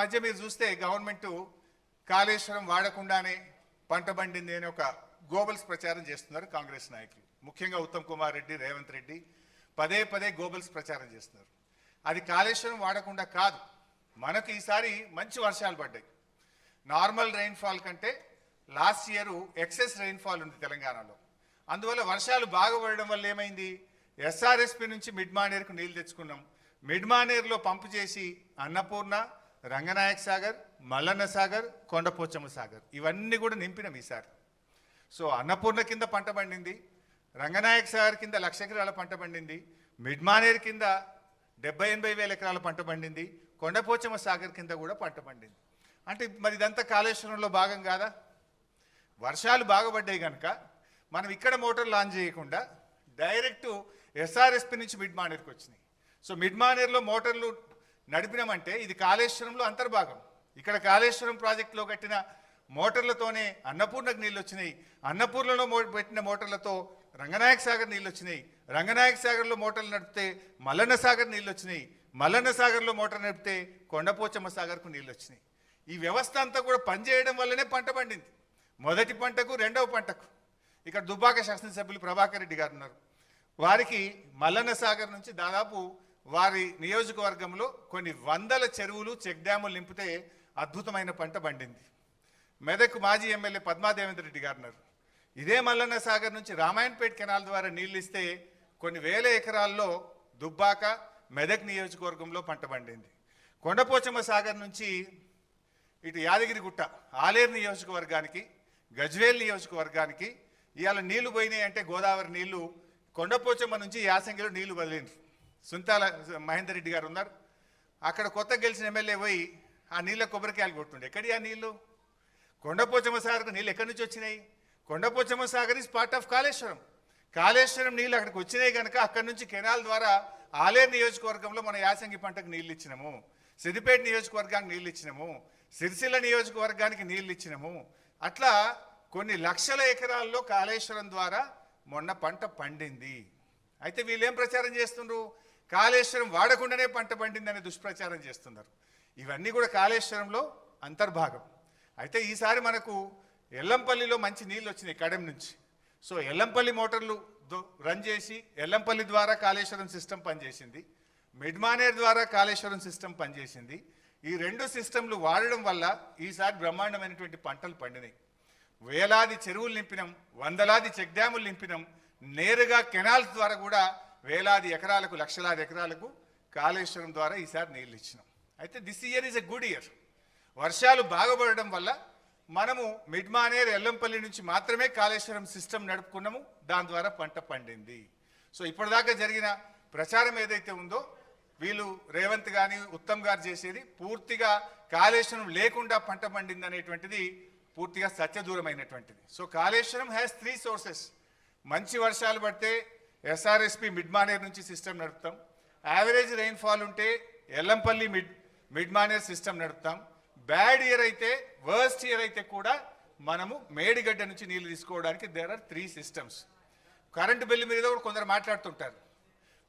మధ్య మీరు చూస్తే గవర్నమెంట్ కాళేశ్వరం వాడకుండానే పంట పండింది అని ఒక గోబల్స్ ప్రచారం చేస్తున్నారు కాంగ్రెస్ నాయకులు. ముఖ్యంగా ఉత్తమ్ కుమార్ రెడ్డి రేవంత్ రెడ్డి పదే పదే గోబల్స్ ప్రచారం చేస్తున్నారు. అది కాళేశ్వరం వాడకుండా కాదు. మనకు ఈసారి మంచి వర్షాలు పడ్డాయి. నార్మల్ రెయిన్ఫాల్ కంటే లాస్ట్ ఇయర్ ఎక్సెస్ రెయిన్ఫాల్ ఉంది తెలంగాణలో. అందువల్ల వర్షాలు బాగా పడడం వల్ల ఏమైంది? ఎస్ఆర్ఎస్పి నుంచి మిడ్ మానేర్కు నీళ్ళు తెచ్చుకున్నాం. మిడ్ మానేర్లో పంపు చేసి అన్నపూర్ణ రంగనాయక్ సాగర్ మల్లన్న సాగర్ కొండపోచమ్మ సాగర్. ఇవన్నీ కూడా నింపినాం ఈసారి. సో అన్నపూర్ణ కింద పంట పండింది రంగనాయక్ సాగర్ కింద లక్ష ఎకరాల పంట పండింది మిడ్ మానేర్ కింద డెబ్బై ఎనభై వేల ఎకరాల పంట పండింది కొండపోచమ్మ సాగర్ కింద కూడా పంట పండింది. అంటే మరి ఇదంతా కాళేశ్వరంలో భాగం కాదా? వర్షాలు బాగుపడ్డాయి కనుక మనం ఇక్కడ మోటార్ లాంచ్ చేయకుండా డైరెక్ట్ ఎస్ఆర్ఎస్పి నుంచి మిడ్ మానేర్కి వచ్చినాయి. సో మిడ్ మానేర్లో మోటార్లు నడిపినామంటే ఇది కాళేశ్వరంలో అంతర్భాగం. ఇక్కడ కాళేశ్వరం ప్రాజెక్టులో కట్టిన మోటార్లతోనే అన్నపూర్ణకు నీళ్ళు వచ్చినాయి అన్నపూర్ణలో పెట్టిన మోటార్లతో రంగనాయక సాగర్ నీళ్ళు వచ్చినాయి రంగనాయక సాగర్లో మోటార్లు నడిపితే మల్లన్న సాగర్ నీళ్ళు వచ్చినాయి మల్లన్న సాగర్లో మోటార్ నడిపితే కొండపోచమ్మ సాగర్కు నీళ్ళు వచ్చినాయి ఈ వ్యవస్థ అంతా కూడా పనిచేయడం వల్లనే పంట పండింది. మొదటి పంటకు రెండవ పంటకు. ఇక్కడ దుబ్బాక శాసనసభ్యులు ప్రభాకర్ రెడ్డి గారు ఉన్నారు. వారికి మల్లన్న సాగర్ నుంచి దాదాపు వారి నియోజకవర్గంలో కొన్ని వందల చెరువులు చెక్ డ్యాములు నింపితే అద్భుతమైన పంట పండింది. మెదక్ మాజీ ఎమ్మెల్యే పద్మాదేవేంద్ర రెడ్డి గారు ఇదే మల్లన్న సాగర్ నుంచి రామాయణపేట కెనాల్ ద్వారా నీళ్ళు ఇస్తే కొన్ని వేల ఎకరాల్లో దుబ్బాక మెదక్ నియోజకవర్గంలో పంట పండింది. కొండపోచమ్మ సాగర్ నుంచి ఇటు యాదగిరిగుట్ట ఆలేరు నియోజకవర్గానికి గజ్వేల్ నియోజకవర్గానికి ఇవాళ నీళ్ళు పోయినాయి అంటే గోదావరి నీళ్ళు కొండపోచమ్మ నుంచి యాసంగిలో నీళ్ళు వదిలిండ్రు. సుంతాల మహేందర్ రెడ్డి గారు ఉన్నారు. అక్కడ కొత్త గెలిచిన ఎమ్మెల్యే పోయి ఆ నీళ్ళ కొబ్బరికాయలు కొట్టుండే. ఎక్కడి ఆ నీళ్ళు కొండపోచమ్మ సాగర్కు నీళ్ళు ఎక్కడి నుంచి వచ్చినాయి? Kondapochamma Sagar is part of Kaleshwaram. Kaleshwaram నీళ్ళు అక్కడికి వచ్చినాయి కనుక అక్కడి నుంచి కెనాల్ ద్వారా ఆలేరు నియోజకవర్గంలో మన యాసంగి పంటకు నీళ్ళు ఇచ్చినాము. సిద్దిపేట నియోజకవర్గానికి నీళ్ళు ఇచ్చినాము. సిరిసిల్ల నియోజకవర్గానికి నీళ్ళు ఇచ్చినాము. అట్లా కొన్ని లక్షల ఎకరాల్లో కాళేశ్వరం ద్వారా మొన్న పంట పండింది. అయితే వీళ్ళేం ప్రచారం చేస్తుండ్రు? కాళేశ్వరం వాడకుండానే పంట పండిందనే దుష్ప్రచారం చేస్తున్నారు. ఇవన్నీ కూడా కాళేశ్వరంలో అంతర్భాగం. అయితే ఈసారి మనకు ఎల్లంపల్లిలో మంచి నీళ్ళు వచ్చినాయి కడెం నుంచి. సో ఎల్లంపల్లి మోటార్లు రన్ చేసి ఎల్లంపల్లి ద్వారా కాళేశ్వరం సిస్టమ్ పనిచేసింది. మిడ్మానేర్ ద్వారా కాళేశ్వరం సిస్టమ్ పనిచేసింది. ఈ రెండు సిస్టంలు వాడడం వల్ల ఈసారి బ్రహ్మాండమైనటువంటి పంటలు పండినాయి. వేలాది చెరువులు నింపినాం వందలాది చెక్ డ్యాములు నింపినాం. నేరుగా కెనాల్స్ ద్వారా కూడా వేలాది ఎకరాలకు లక్షలాది ఎకరాలకు కాళేశ్వరం ద్వారా ఈసారి నీళ్ళు ఇచ్చినాం. అయితే this year is a good year వర్షాలు బాగుపడడం వల్ల మనము మిడ్మానేర్ ఎల్లంపల్లి నుంచి మాత్రమే కాళేశ్వరం సిస్టమ్ నడుపుకున్నాము. దాని ద్వారా పంట పండింది. సో ఇప్పటిదాకా జరిగిన ప్రచారం ఏదైతే ఉందో వీళ్ళు రేవంత్ గాని ఉత్తమ్ గారు చేసేది పూర్తిగా కాళేశ్వరం లేకుండా పంట పండింది అనేటువంటిది పూర్తిగా సత్యదూరమైనటువంటిది. So Kaleshwaram has three sources మంచి వర్షాలు పడితే ఎస్ఆర్ఎస్పి మిడ్ మానేర్ నుంచి సిస్టమ్ నడుపుతాం. యావరేజ్ రెయిన్ఫాల్ ఉంటే Yellampalli mid mid Maner system నడుపుతాం. Bad year అయితే వర్స్ట్ ఇయర్ అయితే కూడా మనము మేడిగడ్డ నుంచి నీళ్ళు తీసుకోవడానికి there are three systems current bill మీద కూడా కొందరు మాట్లాడుతుంటారు.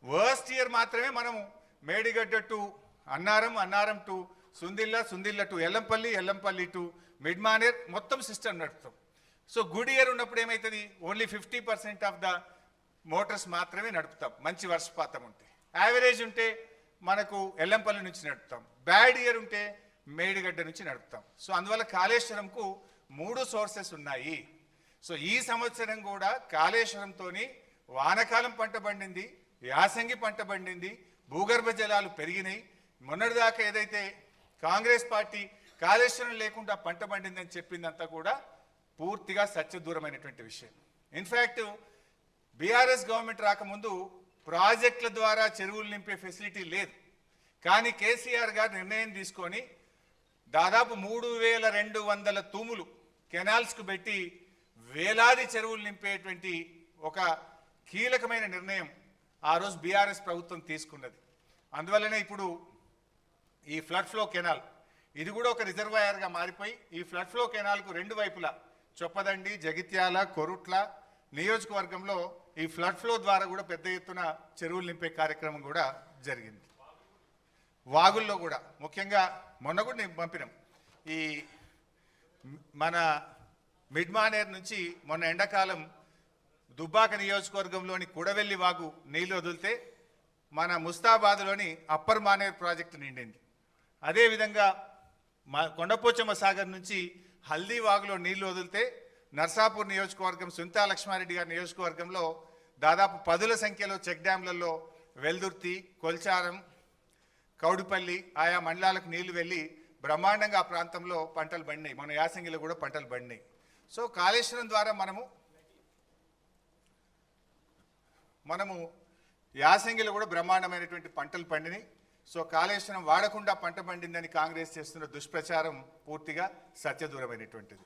వర్స్ట్ ఇయర్ మాత్రమే మనము Medigadda to Annaram Annaram to Sundilla Sundilla to Yellampalli Yellampalli to Mid Manair మొత్తం సిస్టమ్ నడుపుతాం. సో గుడ్ ఇయర్ ఉన్నప్పుడు ఏమవుతుంది only fifty percent of the Motors మాత్రమే నడుపుతాం. మంచి వర్షపాతం ఉంటే. యావరేజ్ ఉంటే మనకు ఎల్లంపల్లి నుంచి నడుపుతాం. బ్యాడ్ ఇయర్ ఉంటే మేడిగడ్డ నుంచి నడుపుతాం. సో అందువల్ల కాళేశ్వరంకు మూడు సోర్సెస్ ఉన్నాయి. సో ఈ సంవత్సరం కూడా కాళేశ్వరంతోని వానకాలం పంట పండింది యాసంగి పంట పండింది భూగర్భ జలాలు పెరిగినాయి. మొన్నటిదాకా ఏదైతే కాంగ్రెస్ పార్టీ కాళేశ్వరం లేకుండా పంట పండిందని చెప్పిందంతా కూడా పూర్తిగా సత్యదూరమైనటువంటి విషయం. ఇన్ఫ్యాక్ట్ బీఆర్ఎస్ గవర్నమెంట్ రాకముందు ప్రాజెక్టుల ద్వారా చెరువులు నింపే ఫెసిలిటీ లేదు. కానీ కేసీఆర్ గారు నిర్ణయం తీసుకొని దాదాపు మూడు వేల రెండు వందల తూములు కెనాల్స్కు పెట్టి వేలాది చెరువులు నింపేటువంటి ఒక కీలకమైన నిర్ణయం ఆ రోజు బీఆర్ఎస్ ప్రభుత్వం తీసుకున్నది. అందువల్లనే ఇప్పుడు ఈ ఫ్లడ్ ఫ్లో కెనాల్ ఇది కూడా ఒక రిజర్వాయర్గా మారిపోయి ఈ ఫ్లడ్ ఫ్లో కెనాల్కు రెండు వైపులా చొప్పదండి జగిత్యాల కొరుట్ల నియోజకవర్గంలో ఈ ఫ్లడ్ ఫ్లో ద్వారా కూడా పెద్ద ఎత్తున చెరువులు నింపే కార్యక్రమం కూడా జరిగింది. వాగుల్లో కూడా ముఖ్యంగా మొన్న కూడా నేను పంపినాం. ఈ మన మిడ్ మానేర్ నుంచి మొన్న ఎండాకాలం దుబ్బాక నియోజకవర్గంలోని కుడవెల్లి వాగు నీళ్ళు వదిలితే మన ముస్తాబాద్లోని అప్పర్ మానేర్ ప్రాజెక్టు నిండింది. అదేవిధంగా మా కొండపోచమ్మ సాగర్ నుంచి హల్దీ వాగులో నీళ్ళు వదిలితే నర్సాపూర్ నియోజకవర్గం సునీతా లక్ష్మారెడ్డి గారి నియోజకవర్గంలో దాదాపు పదుల సంఖ్యలో చెక్ డ్యాంలలో వెల్దుర్తి కొల్చారం కౌడిపల్లి ఆయా మండలాలకు నీళ్ళు వెళ్ళి బ్రహ్మాండంగా ఆ ప్రాంతంలో పంటలు పండినాయి. మన యాసంగిలో కూడా పంటలు పండినాయి. సో కాళేశ్వరం ద్వారా మనము మనము యాసంగిలో కూడా బ్రహ్మాండమైనటువంటి పంటలు పండినాయి. సో కాళేశ్వరం వాడకుండా పంట పండిందని కాంగ్రెస్ చేస్తున్న దుష్ప్రచారం పూర్తిగా సత్యదూరమైనటువంటిది.